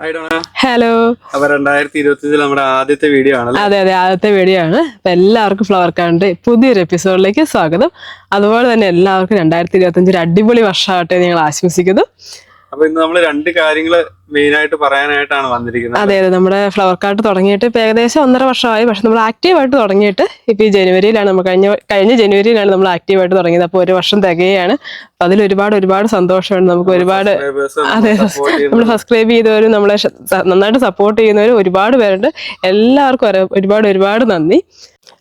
Hello. അപ്പൊ രണ്ടായിരത്തി ഇരുപത്തിയഞ്ചിൽ നമ്മുടെ ആദ്യത്തെ വീഡിയോ ആണ് അതെ അതെ ആദ്യത്തെ വീഡിയോ ആണ്. അപ്പൊ എല്ലാവർക്കും ഫ്ലവർ കാണ്ട് പുതിയൊരു എപ്പിസോഡിലേക്ക് സ്വാഗതം. അതുപോലെ തന്നെ എല്ലാവർക്കും രണ്ടായിരത്തി ഇരുപത്തി അഞ്ചൊരു അടിപൊളി വർഷമാവട്ടെ ഞങ്ങൾ ആശംസിക്കുന്നു. അപ്പൊ ഇന്ന് നമ്മൾ രണ്ട് കാര്യങ്ങൾ മെയിനായിട്ട് പറയാനായിട്ടാണ് വന്നിരിക്കുന്നത്. അതെ അതെ. നമ്മുടെ ഫ്ലവർ കാർട്ട് തുടങ്ങിയിട്ട് ഇപ്പൊ ഏകദേശം ഒന്നര വർഷമായി. പക്ഷെ നമ്മൾ ആക്റ്റീവായിട്ട് തുടങ്ങിയിട്ട് ഇപ്പൊ ഈ ജനുവരിയിലാണ് നമ്മൾ കഴിഞ്ഞ കഴിഞ്ഞ ജനുവരിയിലാണ് നമ്മൾ ആക്റ്റീവായിട്ട് തുടങ്ങിയത്. അപ്പോൾ ഒരു വർഷം തികയാണ്. അപ്പൊ അതിൽ ഒരുപാട് ഒരുപാട് സന്തോഷമുണ്ട്. നമുക്ക് ഒരുപാട് അതെ നമ്മൾ സബ്സ്ക്രൈബ് ചെയ്തവരും നമ്മളെ നന്നായിട്ട് സപ്പോർട്ട് ചെയ്യുന്നവരും ഒരുപാട് പേരുണ്ട്. എല്ലാവർക്കും ഒരുപാട് ഒരുപാട് നന്ദി.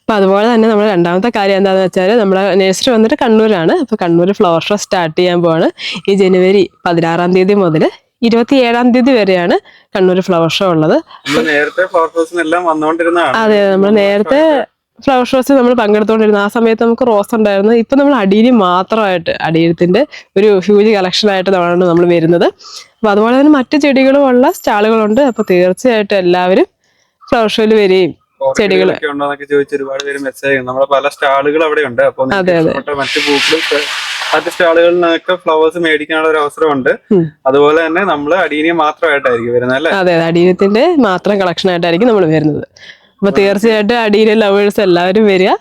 അപ്പൊ അതുപോലെ തന്നെ നമ്മുടെ രണ്ടാമത്തെ കാര്യം എന്താണെന്ന് വെച്ചാൽ നമ്മുടെ നേഴ്സറി വന്നിട്ട് കണ്ണൂരാണ്. അപ്പൊ കണ്ണൂർ ഫ്ലവർ ഷോ സ്റ്റാർട്ട് ചെയ്യാൻ പോവാണ്. ഈ ജനുവരി പതിനാറാം തീയതി മുതൽ ഇരുപത്തി ഏഴാം തീയതി വരെയാണ് കണ്ണൂർ ഫ്ലവർ ഷോ ഉള്ളത്. നേരത്തെ വന്നുകൊണ്ടിരുന്നതാണ്. അതെ നമ്മൾ നേരത്തെ ഫ്ലവർ ഷോസ് നമ്മൾ പങ്കെടുത്തുകൊണ്ടിരുന്നു ആ സമയത്ത് നമുക്ക് റോസ് ഉണ്ടായിരുന്നു. ഇപ്പൊ നമ്മൾ അടിയിൽ മാത്രമായിട്ട് അടിയിലത്തിന്റെ ഒരു ഹ്യൂജ് കളക്ഷൻ ആയിട്ട് നമ്മളാണ് നമ്മൾ വരുന്നത്. അപ്പൊ അതുപോലെ തന്നെ മറ്റു ചെടികളും ഉള്ള സ്റ്റാളുകളുണ്ട്. അപ്പൊ തീർച്ചയായിട്ടും എല്ലാവരും ഫ്ലവർ ഷോയിൽ വരികയും ഒക്കെ ഉണ്ടോന്നൊക്കെ ചോദിച്ച് ഒരുപാട് പേര് മെസ്സേജ് നമ്മുടെ പല സ്റ്റാളുകൾ അവിടെ ഉണ്ട് അപ്പൊ. മറ്റു പൂക്കളും മറ്റു സ്റ്റാളുകളിൽ നിന്നൊക്കെ ഫ്ലവേഴ്സ് മേടിക്കാനുള്ള ഒരു അവസരമുണ്ട്. ഉണ്ട് അതുപോലെ തന്നെ നമ്മൾ അടീനിയം മാത്രമായിട്ടായിരിക്കും വരുന്നത് അല്ലെ? അതെ അടിയത്തിന്റെ മാത്രം കളക്ഷൻ ആയിട്ടായിരിക്കും നമ്മൾ വരുന്നത്. അപ്പൊ തീർച്ചയായിട്ടും അടിയിലെ ലവേഴ്സ് എല്ലാവരും വരിക.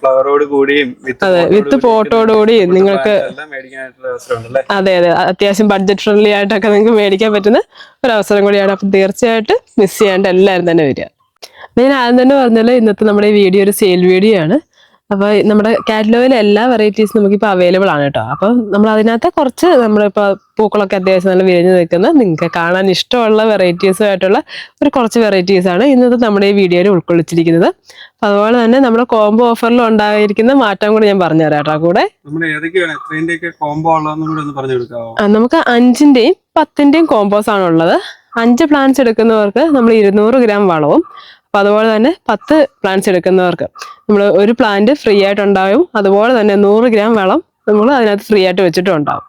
ഫ്ലവറോട് കൂടിയും അതെ, വിത്ത് പോട്ടോട് കൂടിയും നിങ്ങൾക്ക് അതെ അതെ. അത്യാവശ്യം ബഡ്ജറ്റ് ഫ്രണ്ട്ലി ആയിട്ടൊക്കെ നിങ്ങൾക്ക് മേടിക്കാൻ പറ്റുന്ന ഒരു അവസരം കൂടിയാണ്. അപ്പൊ തീർച്ചയായിട്ടും മിസ് ചെയ്യാണ്ട് എല്ലാവരും തന്നെ വരിക. ഞാൻ ആദ്യം തന്നെ പറഞ്ഞല്ലോ ഇന്നത്തെ നമ്മുടെ ഈ വീഡിയോ ഒരു സെയിൽ വീഡിയോ ആണ്. അപ്പൊ നമ്മുടെ കാറ്റലോഗിലെ എല്ലാ വെറൈറ്റീസും നമുക്കിപ്പോൾ അവൈലബിൾ ആണ് കേട്ടോ അപ്പൊ നമ്മൾ അതിനകത്ത് കുറച്ച് നമ്മളിപ്പോൾ പൂക്കളൊക്കെ അത്യാവശ്യം നല്ല വിരിഞ്ഞ് നിൽക്കുന്ന നിങ്ങൾക്ക് കാണാൻ ഇഷ്ടമുള്ള വെറൈറ്റീസുമായിട്ടുള്ള ഒരു കുറച്ച് വെറൈറ്റീസ് ആണ് ഇന്നത്തെ നമ്മുടെ ഈ വീഡിയോയിൽ ഉൾക്കൊള്ളിച്ചിരിക്കുന്നത്. അപ്പൊ അതുപോലെ തന്നെ നമ്മുടെ കോംബോ ഓഫറിൽ ഉണ്ടായിരിക്കുന്ന മാറ്റം കൂടി ഞാൻ പറഞ്ഞുതരാം കേട്ടോ കൂടെ. നമുക്ക് അഞ്ചിന്റെയും പത്തിന്റെയും കോംബോസ് ആണ് ഉള്ളത്. അഞ്ച് പ്ലാന്റ്സ് എടുക്കുന്നവർക്ക് നമ്മൾ ഇരുന്നൂറ് ഗ്രാം വളവും. അപ്പൊ അതുപോലെ തന്നെ പത്ത് പ്ലാന്റ്സ് എടുക്കുന്നവർക്ക് നമ്മൾ ഒരു പ്ലാന്റ് ഫ്രീ ആയിട്ട് ഉണ്ടാവും. അതുപോലെ തന്നെ നൂറ് ഗ്രാം വളം നമ്മൾ അതിനകത്ത് ഫ്രീ ആയിട്ട് വെച്ചിട്ടുണ്ടാവും.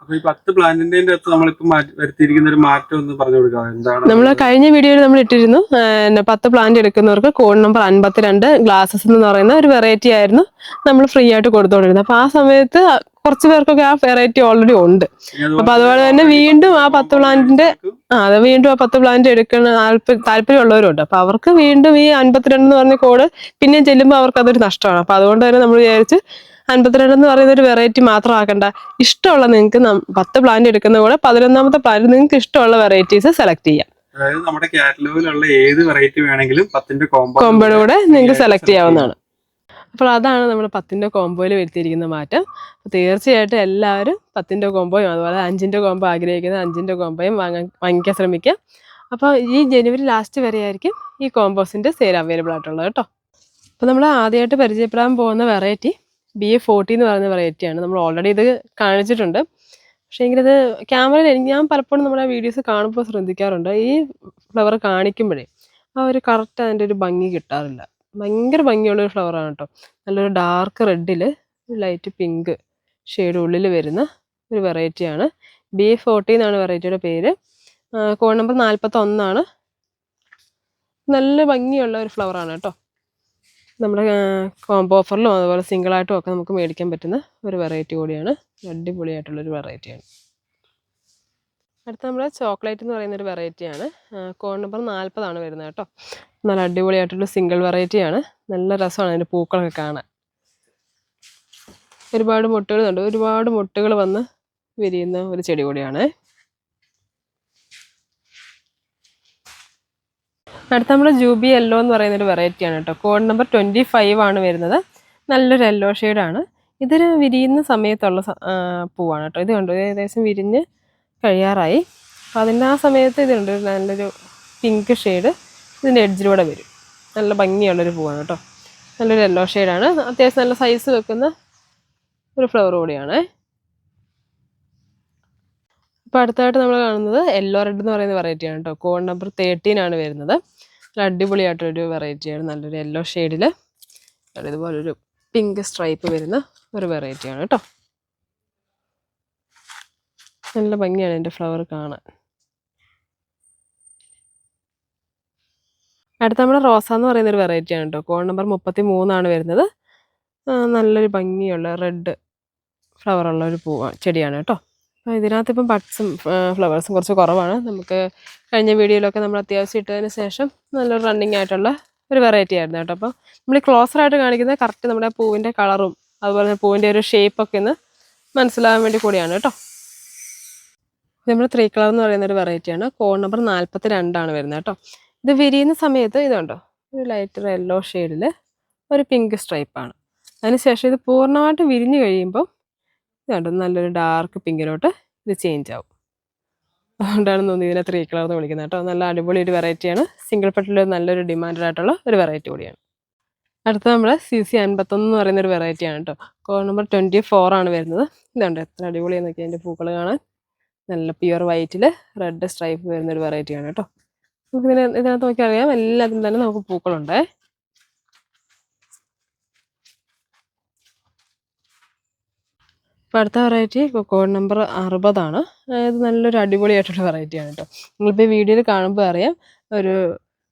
നമ്മൾ കഴിഞ്ഞ വീഡിയോയിൽ നമ്മൾ ഇട്ടിരുന്നു പത്ത് പ്ലാന്റ് എടുക്കുന്നവർക്ക് കോഡ് നമ്പർ അൻപത്തിരണ്ട് ഗ്ലാസസ് എന്ന് പറയുന്ന ഒരു വെറൈറ്റി ആയിരുന്നു നമ്മൾ ഫ്രീ ആയിട്ട് കൊടുത്തുകൊണ്ടിരുന്നത്. അപ്പൊ ആ സമയത്ത് കുറച്ച് പേർക്കൊക്കെ ആ വെറൈറ്റി ഓൾറെഡി ഉണ്ട്. അപ്പൊ അതുപോലെ തന്നെ വീണ്ടും ആ പത്ത് പ്ലാന്റിന്റെ ആ അത് വീണ്ടും ആ പത്ത് പ്ലാന്റ് താല്പര്യം താല്പര്യമുള്ളവരുണ്ട്. അപ്പൊ അവർക്ക് വീണ്ടും ഈ അൻപത്തിരണ്ട് എന്ന് പറഞ്ഞ കോഡ് പിന്നെയും ചെല്ലുമ്പോൾ അവർക്ക് അതൊരു നഷ്ടമാണ്. അപ്പൊ അതുകൊണ്ട് തന്നെ നമ്മൾ വിചാരിച്ച് അൻപത്തിരണ്ട് എന്ന് പറയുന്ന ഒരു വെറൈറ്റി മാത്രം ആക്കണ്ട. ഇഷ്ടമുള്ള നിങ്ങൾക്ക് പത്ത് പ്ലാന്റ് എടുക്കുന്ന കൂടെ പതിനൊന്നാമത്തെ പ്ലാന്റ് നിങ്ങൾക്ക് ഇഷ്ടമുള്ള വെറൈറ്റീസ് സെലക്ട് ചെയ്യാം. അതായത് നമ്മുടെ കാറ്റലോഗിലുള്ള ഏത് വെറൈറ്റി വേണമെങ്കിലും പത്തിന്റെ കോമ്പോ കൂടെ നിങ്ങൾക്ക് സെലക്ട് ചെയ്യാവുന്നതാണ്. അപ്പോൾ അതാണ് നമ്മൾ പത്തിന്റെ കോമ്പോയിൽ വരുത്തിയിരിക്കുന്ന മാറ്റം. തീർച്ചയായിട്ടും എല്ലാവരും പത്തിന്റെ കോമ്പോയും അതുപോലെ അഞ്ചിന്റെ കോമ്പോ ആഗ്രഹിക്കുന്ന അഞ്ചിന്റെ കോമ്പോയും വാങ്ങാൻ വാങ്ങിക്കാൻ ശ്രമിക്കുക. അപ്പോൾ ഈ ജനുവരി ലാസ്റ്റ് വരെയായിരിക്കും ഈ കോമ്പോസിന്റെ സെയിൽ അവൈലബിൾ ആയിട്ടുള്ളത് കേട്ടോ. അപ്പോൾ നമ്മൾ ആദ്യമായിട്ട് പരിചയപ്പെടാൻ പോകുന്ന വെറൈറ്റി ബി എ ഫോർട്ടി എന്ന് പറയുന്ന വെറൈറ്റിയാണ് നമ്മൾ ഓൾറെഡി ഇത് കാണിച്ചിട്ടുണ്ട്. പക്ഷേ എങ്കിലത് ക്യാമറയിൽ ഞാൻ പലപ്പോഴും നമ്മുടെ വീഡിയോസ് കാണുമ്പോൾ ശ്രദ്ധിക്കാറുണ്ട്. ഈ ഫ്ലവർ കാണിക്കുമ്പോഴേ ആ ഒരു കറക്റ്റ് അതിന്റെ ഒരു ഭംഗി കിട്ടാറില്ല. ഭയങ്കര ഭംഗിയുള്ള ഒരു ഫ്ലവറാണ് കേട്ടോ നല്ലൊരു ഡാർക്ക് റെഡിൽ ലൈറ്റ് പിങ്ക് ഷെയ്ഡ് ഉള്ളിൽ വരുന്ന ഒരു വെറൈറ്റിയാണ് ബി ഫോർട്ടി എന്നാണ് വെറൈറ്റിയുടെ പേര്. കോഡ് നമ്പർ നാൽപ്പത്തൊന്നാണ് നല്ല ഭംഗിയുള്ള ഒരു ഫ്ലവറാണ് കേട്ടോ. നമ്മുടെ കോംബോ ഓഫറിലും അതുപോലെ സിംഗിളായിട്ടും ഒക്കെ നമുക്ക് മേടിക്കാൻ പറ്റുന്ന ഒരു വെറൈറ്റി കൂടിയാണ്. അടിപൊളിയായിട്ടുള്ളൊരു വെറൈറ്റിയാണ് അടുത്ത നമ്മുടെ ചോക്ലേറ്റ് എന്ന് പറയുന്നൊരു വെറൈറ്റിയാണ് കോൺ നമ്പർ നാൽപ്പതാണ് വരുന്നത് കേട്ടോ. നല്ല അടിപൊളിയായിട്ടുള്ള സിംഗിൾ വെറൈറ്റിയാണ് നല്ല രസമാണ് അതിന്റെ പൂക്കളൊക്കെ കാണാൻ. ഒരുപാട് മുട്ടുകളുണ്ട് ഒരുപാട് മുട്ടുകൾ വന്ന് വിരിയുന്ന ഒരു ചെടി കൂടിയാണ്. അടുത്ത നമ്മുടെ ജൂബി യെല്ലോ എന്ന് പറയുന്ന ഒരു വെറൈറ്റിയാണ് കേട്ടോ. കോഡ് നമ്പർ ട്വന്റി ഫൈവ് ആണ് വരുന്നത്. നല്ലൊരു യെല്ലോ ഷെയ്ഡാണ് ഇതൊരു വിരിയുന്ന സമയത്തുള്ള പൂവാണ് കേട്ടോ. ഇത് കണ്ടു. ഏകദേശം വിരിഞ്ഞ് കഴിയാറായി. അപ്പോൾ അതിന്റെ ആ സമയത്ത് ഇതുണ്ട്. നല്ലൊരു പിങ്ക് ഷെയ്ഡ് ഇതിന്റെ എഡ്ജിലൂടെ വരും. നല്ല ഭംഗിയുള്ളൊരു പൂവാണ് കേട്ടോ. നല്ലൊരു യെല്ലോ ഷെയ്ഡാണ് അത്യാവശ്യം നല്ല സൈസ് വെക്കുന്ന ഒരു ഫ്ലവർ കൂടിയാണ്. അപ്പോൾ അടുത്തായിട്ട് നമ്മൾ കാണുന്നത് യെല്ലോ റെഡ് എന്ന് പറയുന്ന വെറൈറ്റിയാണ് കേട്ടോ. കോഡ് നമ്പർ തേർട്ടീൻ ആണ് വരുന്നത്. നല്ല അടിപൊളിയായിട്ടൊരു വെറൈറ്റിയാണ് നല്ലൊരു യെല്ലോ ഷെയ്ഡിൽ ഇതുപോലൊരു പിങ്ക് സ്ട്രൈപ്പ് വരുന്ന ഒരു വെറൈറ്റിയാണ് കേട്ടോ. നല്ല ഭംഗിയാണ് എന്റെ ഫ്ലവർ കാണാൻ. അടുത്ത നമ്മുടെ റോസ എന്ന് പറയുന്ന ഒരു വെറൈറ്റിയാണ് കേട്ടോ. കോൺ നമ്പർ മുപ്പത്തി മൂന്നാണ് വരുന്നത് നല്ലൊരു ഭംഗിയുള്ള റെഡ് ഫ്ലവർ ഉള്ള ഒരു പൂവ ചെടിയാണ് കേട്ടോ. അപ്പോൾ ഇതിനകത്ത് ഇപ്പം ബഡ്സും ഫ്ലവേഴ്സും കുറച്ച് കുറവാണ്. നമുക്ക് കഴിഞ്ഞ വീഡിയോയിലൊക്കെ നമ്മൾ അത്യാവശ്യം ഇട്ടതിന് ശേഷം നല്ലൊരു റണ്ണിങ് ആയിട്ടുള്ള ഒരു വെറൈറ്റി ആയിരുന്നു കേട്ടോ. അപ്പോൾ നമ്മൾ ക്ലോസറായിട്ട് കാണിക്കുന്നത് കറക്റ്റ് നമ്മുടെ പൂവിന്റെ കളറും അതുപോലെ തന്നെ പൂവിന്റെ ഒരു ഷേപ്പൊക്കെ ഒന്ന് മനസ്സിലാകാൻ വേണ്ടി കൂടിയാണ് കേട്ടോ. നമ്മൾ ത്രീ കളർ എന്ന് പറയുന്ന ഒരു വെറൈറ്റിയാണ് കോൺ നമ്പർ നാൽപ്പത്തി രണ്ടാണ് വരുന്നത് കേട്ടോ. ഇത് വിരിയുന്ന സമയത്ത് ഇതുണ്ടോ? ഒരു ലൈറ്റ് യെല്ലോ ഷെയ്ഡിൽ ഒരു പിങ്ക് സ്ട്രൈപ്പാണ് അതിനുശേഷം ഇത് പൂർണമായിട്ട് വിരിഞ്ഞ് കഴിയുമ്പോൾ ഇതുണ്ട് നല്ലൊരു ഡാർക്ക് പിങ്കിലോട്ട് ഇത് ചേഞ്ച് ആവും. അതുകൊണ്ടാണ് തോന്നി ഇതിനെ ത്രീ കളർ എന്ന് വിളിക്കുന്നത് കേട്ടോ. നല്ല അടിപൊളി ഒരു വെറൈറ്റിയാണ് സിംഗിൾ പെട്ടിൽ നല്ലൊരു ഡിമാൻഡഡ് ആയിട്ടുള്ള ഒരു വെറൈറ്റി കൂടിയാണ്. അടുത്ത നമ്മുടെ സി സി അൻപത്തൊന്ന് എന്ന് പറയുന്ന ഒരു വെറൈറ്റിയാണ് കേട്ടോ. കോൺ നമ്പർ ട്വന്റി ഫോർ ആണ് വരുന്നത്. ഇതുണ്ട് എത്ര അടിപൊളിയെന്നൊക്കെ അതിന്റെ പൂക്കൾ കാണാൻ. നല്ല പ്യുവർ വൈറ്റിൽ റെഡ് സ്ട്രൈപ്പ് വരുന്ന ഒരു വെറൈറ്റിയാണ് കേട്ടോ നമുക്ക് ഇതിന് ഇതിനകത്ത് നോക്കി അറിയാം എല്ലാത്തിനും തന്നെ നമുക്ക് പൂക്കളുണ്ട്. അപ്പോൾ അടുത്ത വെറൈറ്റി കോഡ് നമ്പർ അറുപതാണ് അതായത് നല്ലൊരു അടിപൊളിയായിട്ടുള്ള വെറൈറ്റിയാണ് കേട്ടോ നിങ്ങളിപ്പോൾ ഈ വീഡിയോയിൽ കാണുമ്പോൾ അറിയാം ഒരു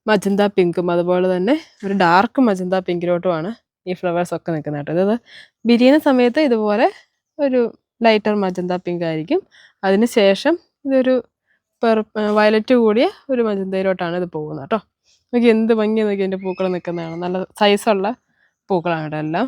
മജന്ത പിങ്കും അതുപോലെ തന്നെ ഒരു ഡാർക്ക് മജന്ത പിങ്കിലോട്ടുമാണ് ഈ ഫ്ലവേഴ്സ് ഒക്കെ നിൽക്കുന്നത് കേട്ടോ ഇത് ബിരിയാണി സമയത്ത് ഇതുപോലെ ഒരു ലൈറ്റർ മജന്ത പിങ്ക് ആയിരിക്കും. അതിന് ശേഷം ഇതൊരു പെർ വയലറ്റ് കൂടിയ ഒരു മജന്തയിലോട്ടാണ് ഇത് പോകുന്നത് കേട്ടോ. നോക്കി എന്ത് ഭംഗി നോക്കി എന്റെ പൂക്കൾ നിൽക്കുന്നതാണ്. നല്ല സൈസുള്ള പൂക്കളാണ് കേട്ടോ എല്ലാം.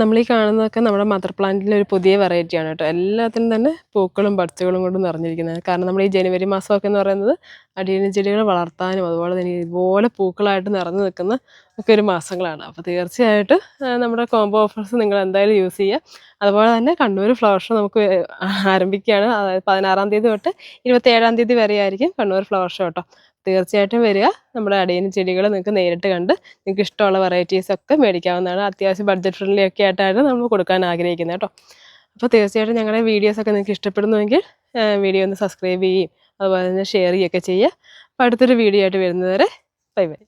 നമ്മൾ ഈ കാണുന്നതൊക്കെ നമ്മുടെ മദർ പ്ലാന്റിന്റെ ഒരു പുതിയ വെറൈറ്റിയാണ് കേട്ടോ. എല്ലാത്തിനും തന്നെ പൂക്കളും ബഡ്സുകളും കൊണ്ട് നിറഞ്ഞിരിക്കുന്നത്. കാരണം നമ്മൾ ഈ ജനുവരി മാസമൊക്കെ എന്ന് പറയുന്നത് അടിയന ചെടികൾ വളർത്താനും അതുപോലെ തന്നെ ഇതുപോലെ പൂക്കളായിട്ട് നിറഞ്ഞു നിൽക്കുന്ന ഒക്കെ ഒരു മാസങ്ങളാണ്. അപ്പോൾ തീർച്ചയായിട്ടും നമ്മുടെ കോംബോ ഓഫേഴ്സ് നിങ്ങൾ എന്തായാലും യൂസ് ചെയ്യുക. അതുപോലെ തന്നെ കണ്ണൂർ ഫ്ലവർ ഷോ നമുക്ക് ആരംഭിക്കുകയാണ്. അതായത് പതിനാറാം തീയതി തൊട്ട് ഇരുപത്തേഴാം തീയതി വരെ ആയിരിക്കും കണ്ണൂർ ഫ്ലവർ ഷോ കേട്ടോ. തീർച്ചയായിട്ടും വരിക. നമ്മുടെ അടിയന് ചെടികൾ നിങ്ങൾക്ക് നേരിട്ട് കണ്ട് നിങ്ങൾക്ക് ഇഷ്ടമുള്ള വെറൈറ്റീസ് ഒക്കെ മേടിക്കാവുന്നതാണ്. അത്യാവശ്യം ബഡ്ജറ്റ് ഫ്രണ്ട്ലി ഒക്കെ ആയിട്ടാണ് നമ്മൾ കൊടുക്കാൻ ആഗ്രഹിക്കുന്നത് കേട്ടോ. അപ്പോൾ തീർച്ചയായിട്ടും ഞങ്ങളുടെ വീഡിയോസ് ഒക്കെ നിങ്ങൾക്ക് ഇഷ്ടപ്പെടുന്നുവെങ്കിൽ വീഡിയോ ഒന്ന് സബ്സ്ക്രൈബ് ചെയ്യുകയും അതുപോലെ തന്നെ ഷെയർ ചെയ്യുകയൊക്കെ ചെയ്യുക. അപ്പോൾ അടുത്തൊരു വീഡിയോ ആയിട്ട് വരുന്നതുവരെ ബൈ ബൈ.